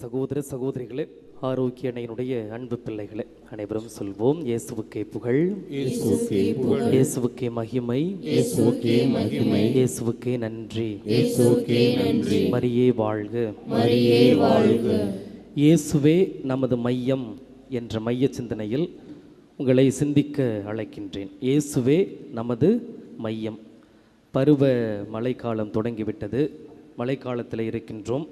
சகோதர சகோதரிகளே ஆரோக்கிய அன்னையினுடைய அன்பு பிள்ளைகளே அனைவரும் சொல்வோம் இயேசுவுக்கே புகழ். இயேசுவுக்கே மகிமை. இயேசுவுக்கே மகிமை. இயேசுவுக்கே நன்றி. இயேசுவுக்கே நன்றி. மரியே வாழ்க. மரியே வாழ்க. இயேசுவே நமது மையம் என்ற மைய சிந்தனையில் உங்களை சிந்திக்க அழைக்கின்றேன். இயேசுவே நமது மையம். பருவ மழைக்காலம் தொடங்கிவிட்டது. மழைக்காலத்தில் இருக்கின்றோம்.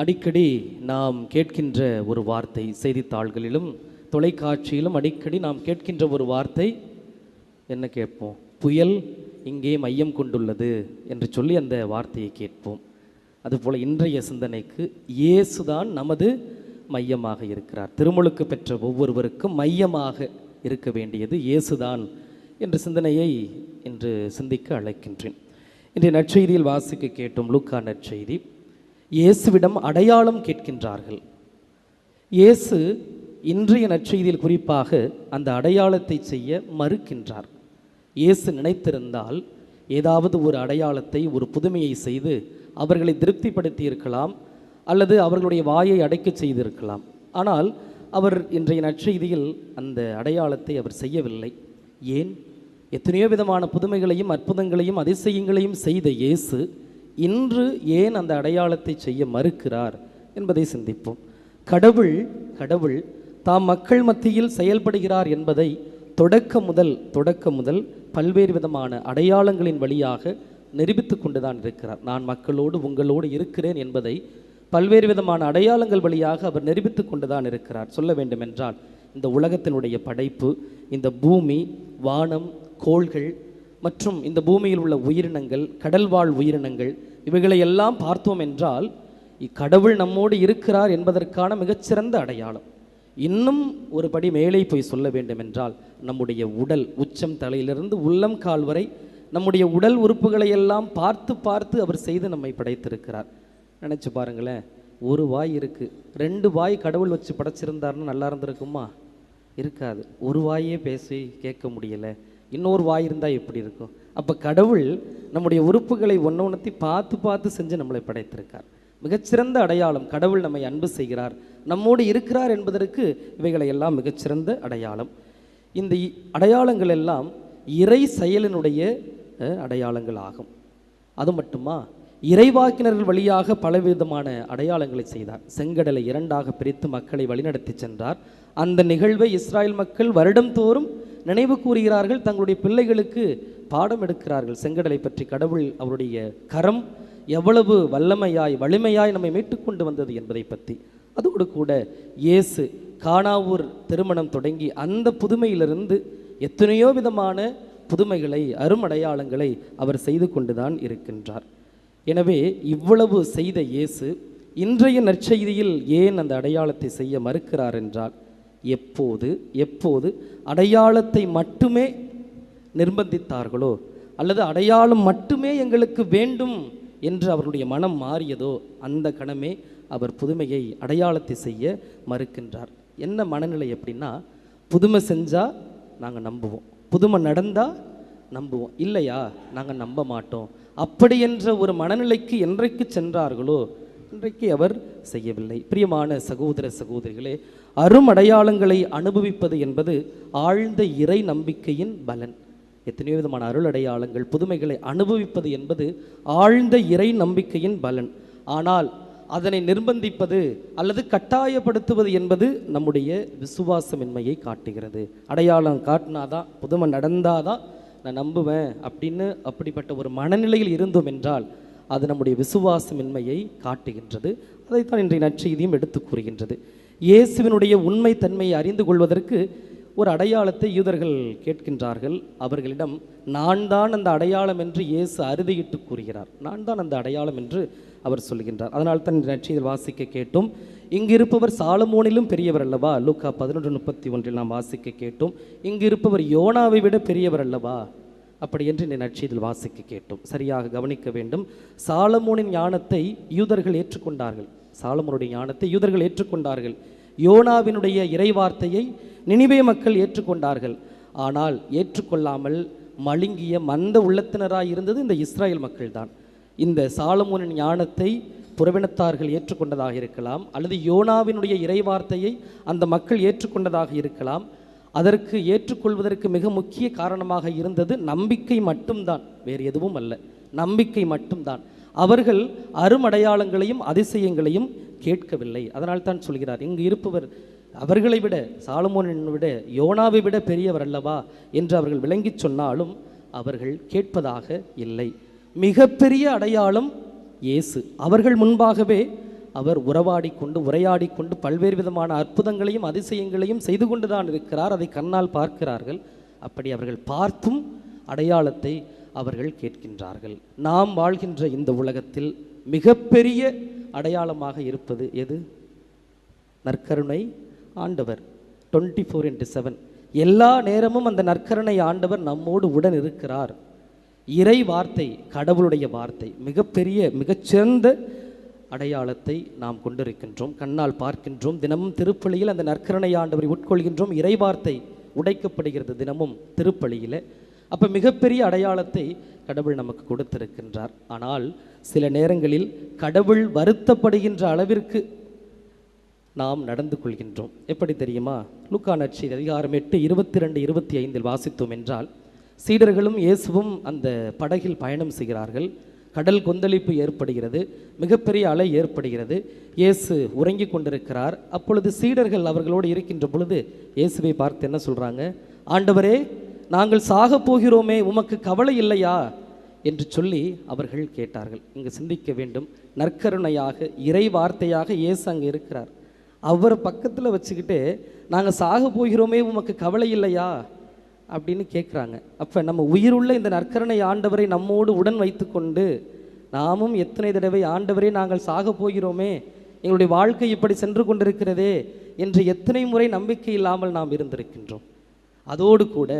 அடிக்கடி நாம் கேட்கின்ற ஒரு வார்த்தை செய்தித்தாள்களிலும் தொலைக்காட்சியிலும் அடிக்கடி நாம் கேட்கின்ற ஒரு வார்த்தை என்ன கேட்போம்? புயல் இங்கே மையம் கொண்டுள்ளது என்று சொல்லி அந்த வார்த்தையை கேட்போம். அதுபோல் இன்றைய சிந்தனைக்கு இயேசுதான் நமது மையமாக இருக்கிறார். திருமுழுக்கு பெற்ற ஒவ்வொருவருக்கும் மையமாக இருக்க வேண்டியது இயேசுதான் என்ற சிந்தனையை இன்று சிந்திக்க அழைக்கின்றேன். இன்றைய நற்செய்தியில் வாசிக்க கேட்டோம் லூக்கா நற்செய்தி. இயேசுவிடம் அடையாளம் கேட்கின்றார்கள். இயேசு இன்றைய நற்செய்தியில் குறிப்பாக அந்த அடையாளத்தை செய்ய மறுக்கின்றார். இயேசு நினைத்திருந்தால் ஏதாவது ஒரு அடையாளத்தை ஒரு புதுமையை செய்து அவர்களை திருப்திப்படுத்தி இருக்கலாம் அல்லது அவர்களுடைய வாயை அடைக்கச் செய்திருக்கலாம். ஆனால் அவர் இன்றைய நற்செய்தியில் அந்த அடையாளத்தை அவர் செய்யவில்லை. ஏன்? எத்தனையோ விதமான புதுமைகளையும் அற்புதங்களையும் அதிசயங்களையும் செய்த இயேசு இன்று ஏன் அந்த அடையாளத்தை செய்ய மறுக்கிறார் என்பதை சிந்திப்போம். கடவுள் கடவுள் தாம் மக்கள் மத்தியில் செயல்படுகிறார் என்பதை தொடக்க முதல் தொடக்க முதல் பல்வேறு விதமான அடையாளங்களின் வழியாக நிரூபித்து கொண்டுதான் இருக்கிறார். நான் மக்களோடு உங்களோடு இருக்கிறேன் என்பதை பல்வேறு விதமான அடையாளங்கள் வழியாக அவர் நிரூபித்து கொண்டுதான் இருக்கிறார். சொல்ல வேண்டுமென்றால் இந்த உலகத்தினுடைய படைப்பு இந்த பூமி வானம் கோள்கள் மற்றும் இந்த பூமியில் உள்ள உயிரினங்கள் கடல்வாழ் உயிரினங்கள் இவைகளை எல்லாம் பார்த்தோம் என்றால் இக்கடவுள் நம்மோடு இருக்கிறார் என்பதற்கான மிகச்சிறந்த அடையாளம். இன்னும் ஒரு படி மேலே போய் சொல்ல வேண்டுமென்றால் நம்முடைய உடல் உச்சம் தலையிலிருந்து உள்ளம் கால் வரை நம்முடைய உடல் உறுப்புகளை எல்லாம் பார்த்து பார்த்து அவர் செய்து நம்மை படைத்திருக்கிறார். நினச்சி பாருங்களேன் ஒரு வாய் இருக்கு. ரெண்டு வாய் கடவுள் வச்சு படைச்சிருந்தாருன்னு நல்லா இருந்திருக்குமா? இருக்காது. ஒரு வாயே பேசி கேட்க முடியலை. இன்னொரு வாய் இருந்தால் எப்படி இருக்கும்? அப்போ கடவுள் நம்முடைய உறுப்புகளை ஒன்று ஒன்றத்தி பார்த்து பார்த்து செஞ்சு நம்மளை படைத்திருக்கார். மிகச்சிறந்த அடையாளம் கடவுள் நம்மை அன்பு செய்கிறார். நம்மோடு இருக்கிறார் என்பதற்கு இவைகளை எல்லாம் மிகச்சிறந்த அடையாளம். இந்த அடையாளங்கள் எல்லாம் இறை செயலினுடைய அடையாளங்கள் ஆகும். அது மட்டுமா? இறைவாக்கினர்கள் வழியாக பலவிதமான அடையாளங்களை செய்தார். செங்கடலை இரண்டாக பிரித்து மக்களை வழிநடத்தி சென்றார். அந்த நிகழ்வை இஸ்ராயல் மக்கள் வருடம்தோறும் நினைவு கூறுகிறார்கள் தங்களுடைய பிள்ளைகளுக்கு பாடம் எடுக்கிறார்கள். செங்கடலை பற்றி கடவுள் அவருடைய கரம் எவ்வளவு வல்லமையாய் வலிமையாய் நம்மை மீட்டுக்கொண்டு வந்தது என்பதை பற்றி அதோடு கூட இயேசு காணாவூர் திருமணம் தொடங்கி அந்த புதுமையிலிருந்து எத்தனையோ விதமான புதுமைகளை அருமடையாளங்களை அவர் செய்து கொண்டுதான் இருக்கின்றார். எனவே இவ்வளவு செய்த இயேசு இன்றைய நற்செய்தியில் ஏன் அந்த அடையாளத்தை செய்ய மறுக்கிறார் என்றால் எப்போது எப்போது அடையாளத்தை மட்டுமே நிர்பந்தித்தார்களோ அல்லது அடையாளம் மட்டுமே எங்களுக்கு வேண்டும் என்று அவருடைய மனம் மாறியதோ அந்த கணமே அவர் புதுமையை அடையாளத்தை செய்ய மறுக்கின்றார். என்ன மனநிலை எப்படின்னா புதுமை செஞ்சால் நாங்கள் நம்புவோம். புதுமை நடந்தால் நம்புவோம். இல்லையா நாங்கள் நம்ப மாட்டோம். அப்படி என்ற ஒரு மனநிலைக்கு என்றைக்கு சென்றார்களோ இன்றைக்கு அவர் செய்யவில்லை. பிரியமான சகோதர சகோதரிகளே அருமடையாளங்களை அனுபவிப்பது என்பது ஆழ்ந்த இறை நம்பிக்கையின் பலன். எத்தனையோ விதமான அருள் அடையாளங்கள் புதுமைகளை அனுபவிப்பது என்பது ஆழ்ந்த இறை நம்பிக்கையின் பலன். ஆனால் அதனை நிர்பந்திப்பது அல்லது கட்டாயப்படுத்துவது என்பது நம்முடைய விசுவாசமின்மையை காட்டுகிறது. அடையாளம் காட்டினாதான் புதுமை நடந்தாதான் நான் நம்புவேன் அப்படின்னு அப்படிப்பட்ட ஒரு மனநிலையில் இருந்தோம் என்றால் அது நம்முடைய விசுவாசமின்மையை காட்டுகின்றது. அதைத்தான் இன்றைய நற்செய்தியும் எடுத்து கூறுகின்றது. இயேசுவினுடைய உண்மை தன்மையை அறிந்து கொள்வதற்கு ஒரு அடையாளத்தை யூதர்கள் கேட்கின்றார்கள். அவர்களிடம் நான் தான் அந்த அடையாளம் என்று இயேசு அறுதியிட்டு கூறுகிறார். நான் தான் அந்த அடையாளம் என்று அவர் சொல்கின்றார். அதனால் தான் இந்த வாசிக்க கேட்டோம். இங்கு இருப்பவர் சாலமோனிலும் பெரியவர் அல்லவா? லூக்கா பதினொன்று முப்பத்தி ஒன்றில் நாம் வாசிக்க கேட்டோம். இங்கு இருப்பவர் யோனாவை விட பெரியவர் அல்லவா? அப்படி என்று இந்த நற்செய்தியில் வாசிக்க கேட்டோம். சரியாக கவனிக்க வேண்டும். சாலமோனின் ஞானத்தை யூதர்கள் ஏற்றுக்கொண்டார்கள். சாலமனுடைய ஞானத்தை யூதர்கள் ஏற்றுக்கொண்டார்கள். யோனாவினுடைய இறைவார்த்தையை நினிவே மக்கள் ஏற்றுக்கொண்டார்கள். ஆனால் ஏற்றுக்கொள்ளாமல் மழுங்கிய மந்த உள்ளத்தினராக இருந்தது இந்த இஸ்ராயல் மக்கள்தான். இந்த சாலமோனின் ஞானத்தை புறவினத்தார்கள் ஏற்றுக்கொண்டதாக இருக்கலாம் அல்லது யோனாவினுடைய இறைவார்த்தையை அந்த மக்கள் ஏற்றுக்கொண்டதாக இருக்கலாம். அதற்கு ஏற்றுக்கொள்வதற்கு மிக முக்கிய காரணமாக இருந்தது நம்பிக்கை மட்டும்தான் வேறு எதுவும் அல்ல. நம்பிக்கை மட்டும்தான். அவர்கள் அருமடையாளங்களையும் அதிசயங்களையும் கேட்கவில்லை. அதனால் தான் சொல்கிறார் இங்கு இருப்பவர் அவர்களை விட சாலமோனை விட யோனாவை விட பெரியவர் அல்லவா? என்று அவர்கள் விளங்கிச் சொன்னாலும் அவர்கள் கேட்பதாக இல்லை. மிகப்பெரிய அடையாளம் இயேசு. அவர்கள் முன்பாகவே அவர் உறவாடி கொண்டு உரையாடி கொண்டு பல்வேறு விதமான அற்புதங்களையும் அதிசயங்களையும் செய்து கொண்டுதான் இருக்கிறார். அதை கண்ணால் பார்க்கிறார்கள். அப்படி அவர்கள் பார்த்தும் அடையாளத்தை அவர்கள் கேட்கின்றார்கள். நாம் வாழ்கின்ற இந்த உலகத்தில் மிகப்பெரிய அடையாளமாக இருப்பது எது? நற்கருணை ஆண்டவர். டுவெண்ட்டி ஃபோர் இன்ட்டு செவன் எல்லா நேரமும் அந்த நற்கருணை ஆண்டவர் நம்மோடு உடன் இருக்கிறார். இறை வார்த்தை கடவுளுடைய வார்த்தை மிகப்பெரிய மிகச்சிறந்த அடையாளத்தை நாம் கொண்டிருக்கின்றோம் கண்ணால் பார்க்கின்றோம். தினமும் திருப்பலியில் அந்த நற்கருணை ஆண்டவரை உட்கொள்கின்றோம். இறை வார்த்தை உடைக்கப்படுகிறது தினமும் திருப்பலியில். அப்போ மிகப்பெரிய அடையாளத்தை கடவுள் நமக்கு கொடுத்திருக்கின்றார். ஆனால் சில நேரங்களில் கடவுள் வருத்தப்படுகின்ற அளவிற்கு நாம் நடந்து கொள்கின்றோம். எப்படி தெரியுமா? லூக்கா அதிகாரம் எட்டு இருபத்தி ரெண்டு இருபத்தி ஐந்தில் வாசித்தோம் என்றால் சீடர்களும் இயேசுவும் அந்த படகில் பயணம் செய்கிறார்கள். கடல் கொந்தளிப்பு ஏற்படுகிறது மிகப்பெரிய அலை ஏற்படுகிறது. இயேசு உறங்கிக் கொண்டிருக்கிறார். அப்பொழுது சீடர்கள் அவர்களோடு இருக்கின்ற பொழுது இயேசுவை பார்த்து என்ன சொல்றாங்க? ஆண்டவரே நாங்கள் சாக போகிறோமே உமக்கு கவலை இல்லையா? என்று சொல்லி அவர்கள் கேட்டார்கள். இங்கு சிந்திக்க வேண்டும். நற்கருணையாக இறை வார்த்தையாக இயேசு அங்கே இருக்கிறார். அவர் பக்கத்தில் வச்சுக்கிட்டு நாங்கள் சாக போகிறோமே உமக்கு கவலை இல்லையா? அப்படின்னு கேட்குறாங்க அப்போ நம்ம உயிருள்ள இந்த நற்கருணை ஆண்டவரை நம்மோடு உடன் வைத்துக்கொண்டு நாமும் எத்தனை தடவை ஆண்டவரே நாங்கள் சாக போகிறோமே எங்களுடைய வாழ்க்கை இப்படி சென்று கொண்டிருக்கிறதே என்று எத்தனை முறை நம்பிக்கை இல்லாமல் நாம் இருந்திருக்கின்றோம். அதோடு கூட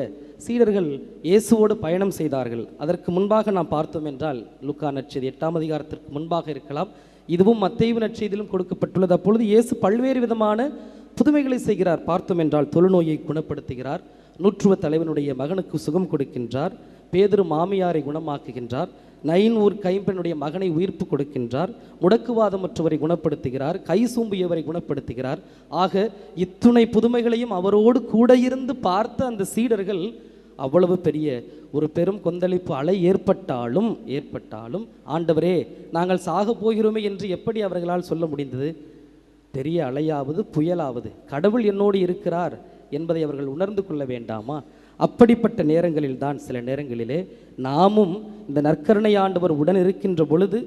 சீடர்கள் இயேசுவோடு பயணம் செய்தார்கள். அதற்கு முன்பாக நாம் பார்த்தோம் என்றால் லுக்கா நற்செய்தி எட்டாம் அதிகாரத்திற்கு முன்பாக இருக்கலாம். இதுவும் மத்தைவு நற்செய்தியிலும் கொடுக்கப்பட்டுள்ளது. அப்பொழுது இயேசு பல்வேறு விதமான புதுமைகளை செய்கிறார். பார்த்தோம் என்றால் தொழுநோயை குணப்படுத்துகிறார். நூற்றுவ தலைவனுடைய மகனுக்கு சுகம் கொடுக்கின்றார். பேதுரு மாமியாரை குணமாக்குகின்றார். நைன்ஊர் கைம்பெண்ணுடைய மகனை உயிர்ப்பு கொடுக்கின்றார் முடக்குவாதமற்றவரை குணப்படுத்துகிறார் கை சூம்பியவரை குணப்படுத்துகிறார். ஆக இத்துணை புதுமைகளையும் அவரோடு கூட இருந்து பார்த்த அந்த சீடர்கள் அவ்வளவு பெரிய ஒரு பெரும் கொந்தளிப்பு அலை ஏற்பட்டாலும் ஏற்பட்டாலும் ஆண்டவரே நாங்கள் சாக போகிறோமே என்று எப்படி அவர்களால் சொல்ல முடிந்தது? பெரிய அலையாவது புயலாவது கடவுள் என்னோடு இருக்கிறார் என்பதை அவர்கள் உணர்ந்து கொள்ள வேண்டாமா? அப்படிப்பட்ட நேரங்களில் தான் சில நேரங்களிலே நாமும் இந்த நற்கருணை ஆண்டவர் உடன் இருக்கின்ற பொழுது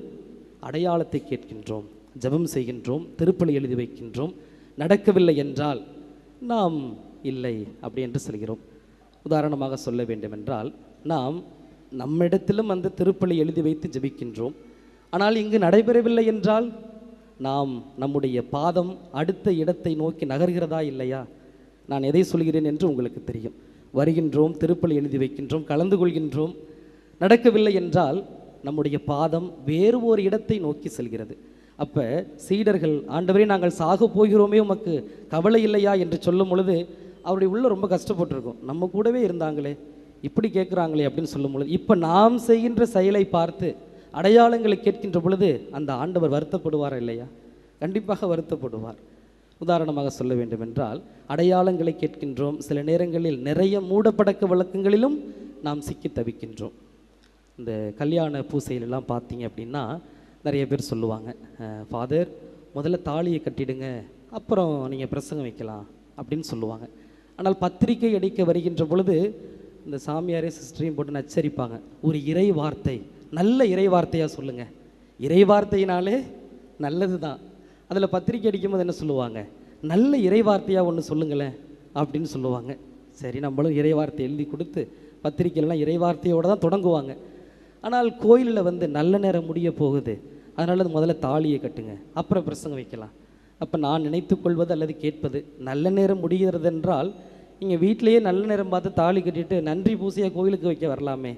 அடையாளத்தை கேட்கின்றோம் ஜெபம் செய்கின்றோம் திருப்பலி எழுதி வைக்கின்றோம். நடக்கவில்லை என்றால் நாம் இல்லை அப்படி என்று சொல்கிறோம். உதாரணமாக சொல்ல வேண்டுமென்றால் நாம் நம்மிடத்திலும் அந்த திருப்பலி எழுதி வைத்து ஜெபிக்கின்றோம். ஆனால் இங்கு நடைபெறவில்லை என்றால் நாம் நம்முடைய பாதம் அடுத்த இடத்தை நோக்கி நகர்கிறதா இல்லையா? நான் எதை சொல்கிறேன் என்று உங்களுக்கு தெரியும். வருகின்றோம் திருப்பலி எழுதி வைக்கின்றோம் கலந்து கொள்கின்றோம். நடக்கவில்லை என்றால் நம்முடைய பாதம் வேறு ஒரு இடத்தை நோக்கி செல்கிறது. அப்போ சீடர்கள் ஆண்டவரே நாங்கள் சாக போகிறோமே உமக்கு கவலை இல்லையா? என்று சொல்லும் பொழுது அவருடைய உள்ள ரொம்ப கஷ்டப்பட்டிருக்கும். நம்ம கூடவே இருந்தாங்களே இப்படி கேட்குறாங்களே அப்படின்னு சொல்லும் பொழுது இப்போ நாம் செய்கின்ற செயலை பார்த்து அடையாளங்களை கேட்கின்ற பொழுது அந்த ஆண்டவர் வருத்தப்படுவாரா இல்லையா? கண்டிப்பாக வருத்தப்படுவார். உதாரணமாக சொல்ல வேண்டுமென்றால் அடையாளங்களை கேட்கின்றோம். சில நேரங்களில் நிறைய மூடப்படக்க வழக்கங்களிலும் நாம் சிக்கி தவிக்கின்றோம். இந்த கல்யாண பூசையிலெல்லாம் பார்த்தீங்க அப்படின்னா நிறைய பேர் சொல்லுவாங்க ஃபாதர் முதல்ல தாலியை கட்டிடுங்க அப்புறம் நீங்கள் பிரசங்கம் வைக்கலாம் அப்படின்னு சொல்லுவாங்க. ஆனால் பத்திரிகை அடிக்க வருகின்ற பொழுது இந்த சாமியாரே சிஸ்டரையும் போட்டு நச்சரிப்பாங்க. ஒரு இறை வார்த்தை நல்ல இறை வார்த்தையாக சொல்லுங்கள் இறை வார்த்தையினாலே நல்லது தான் அதில் பத்திரிக்கை அடிக்கும்போது என்ன சொல்லுவாங்க? நல்ல இறைவார்த்தையாக ஒன்று சொல்லுங்களேன் அப்படின்னு சொல்லுவாங்க. சரி நம்மளும் இறைவார்த்தை எழுதி கொடுத்து பத்திரிக்கைலாம் இறைவார்த்தையோடு தான் தொடங்குவாங்க. ஆனால் கோயிலில் வந்து நல்ல நேரம் முடிய போகுது. அதனால் அது முதல்ல தாலியை கட்டுங்க. அப்புறம் பிரசங்கம் வைக்கலாம். அப்போ நான் நினைத்து கொள்வது அல்லது கேட்பது நல்ல நேரம் முடிகிறது என்றால் இங்கே வீட்டிலேயே நல்ல நேரம் பார்த்து தாலி கட்டிட்டு நன்றி பூசையாக கோயிலுக்கு வைக்க வரலாமே.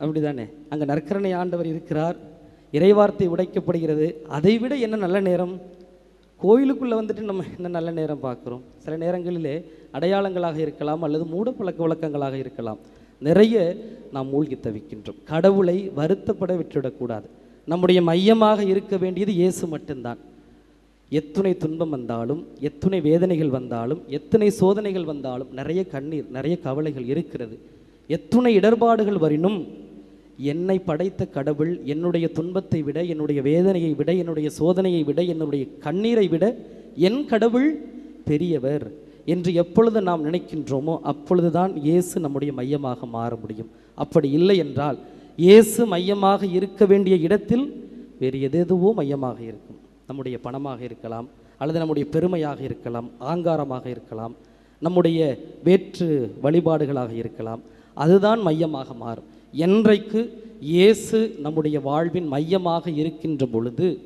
அப்படிதானே? அங்கே நற்கரணை ஆண்டவர் இருக்கிறார். இறைவார்த்தை உடைக்கப்படுகிறது. அதை விட என்ன நல்ல நேரம்? கோயிலுக்குள்ளே வந்துட்டு நம்ம என்ன நல்ல நேரம் பார்க்குறோம்? சில நேரங்களிலே அடையாளங்களாக இருக்கலாம் அல்லது மூடப்பழக்க வழக்கங்களாக இருக்கலாம். நிறைய நாம் மூழ்கி தவிக்கின்றோம். கடவுளை வருத்தப்பட விட்டுவிடக்கூடாது. நம்முடைய மையமாக இருக்க வேண்டியது இயேசு மட்டும்தான். எத்துணை துன்பம் வந்தாலும் எத்துணை வேதனைகள் வந்தாலும் எத்தனை சோதனைகள் வந்தாலும் நிறைய கண்ணீர் நிறைய கவலைகள் இருக்கிறது. எத்துணை இடர்பாடுகள் வரினும் என்னை படைத்த கடவுள் என்னுடைய துன்பத்தை விட என்னுடைய வேதனையை விட என்னுடைய சோதனையை விட என்னுடைய கண்ணீரை விட என் கடவுள் பெரியவர் என்று எப்பொழுது நாம் நினைக்கின்றோமோ அப்பொழுதுதான் இயேசு நம்முடைய மையமாக மாற முடியும். அப்படி இல்லை என்றால் இயேசு மையமாக இருக்க வேண்டிய இடத்தில் வேறு எதெதுவோ மையமாக இருக்கும். நம்முடைய பணமாக இருக்கலாம் அல்லது நம்முடைய பெருமையாக இருக்கலாம் ஆங்காரமாக இருக்கலாம் நம்முடைய வேற்று வழிபாடுகளாக இருக்கலாம். அதுதான் மையமாக மாறும். என்றைக்கு இயேசு நம்முடைய வாழ்வின் மையமாக இருக்கின்ற பொழுது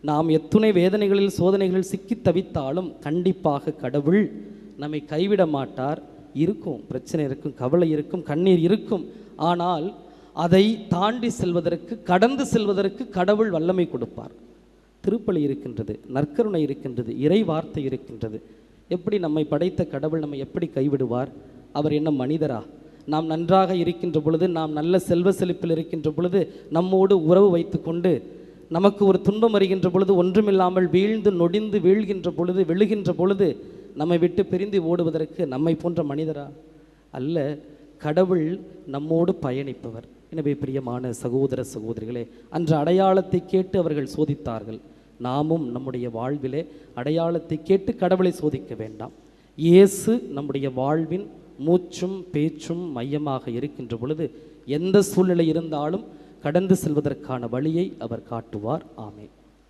நாம் எத்துணை வேதனைகளில் சோதனைகளில் சிக்கித் தவித்தாலும் கண்டிப்பாக கடவுள் நம்மை கைவிட மாட்டார். இருக்கும் பிரச்சனை இருக்கும் கவலை இருக்கும் கண்ணீர் இருக்கும். ஆனால் அதை தாண்டி செல்வதற்கு கடந்து செல்வதற்கு கடவுள் வல்லமை கொடுப்பார். திருப்பலி இருக்கின்றது நற்கருணை இருக்கின்றது இறை வார்த்தை இருக்கின்றது. எப்படி நம்மை படைத்த கடவுள் நம்மை எப்படி கைவிடுவார்? அவர் என்ன மனிதரா? நாம் நன்றாக இருக்கின்ற பொழுது நாம் நல்ல செல்வ செழிப்பில் இருக்கின்ற பொழுது நம்மோடு உறவு வைத்துக்கொண்டு நமக்கு ஒரு துன்பம் வருகின்ற பொழுது ஒன்றுமில்லாமல் வீழ்ந்து நொடிந்து வீழ்கின்ற பொழுது விழுகின்ற பொழுது நம்மை விட்டு பிரிந்து ஓடுவதற்கு நம்மை போன்ற மனிதரா? அல்ல கடவுள் நம்மோடு பயணிப்பவர். எனவே பிரியமான சகோதர சகோதரிகளே அன்று அடையாளத்தை கேட்டு அவர்கள் சோதித்தார்கள். நாமும் நம்முடைய வாழ்விலே அடையாளத்தை கேட்டு கடவுளை சோதிக்க வேண்டாம். இயேசு நம்முடைய வாழ்வின் மூச்சும் பேச்சும் மையமாக இருக்கின்ற பொழுது எந்த சூழ்நிலை இருந்தாலும் கடந்து செல்வதற்கான வழியை அவர் காட்டுவார். ஆமே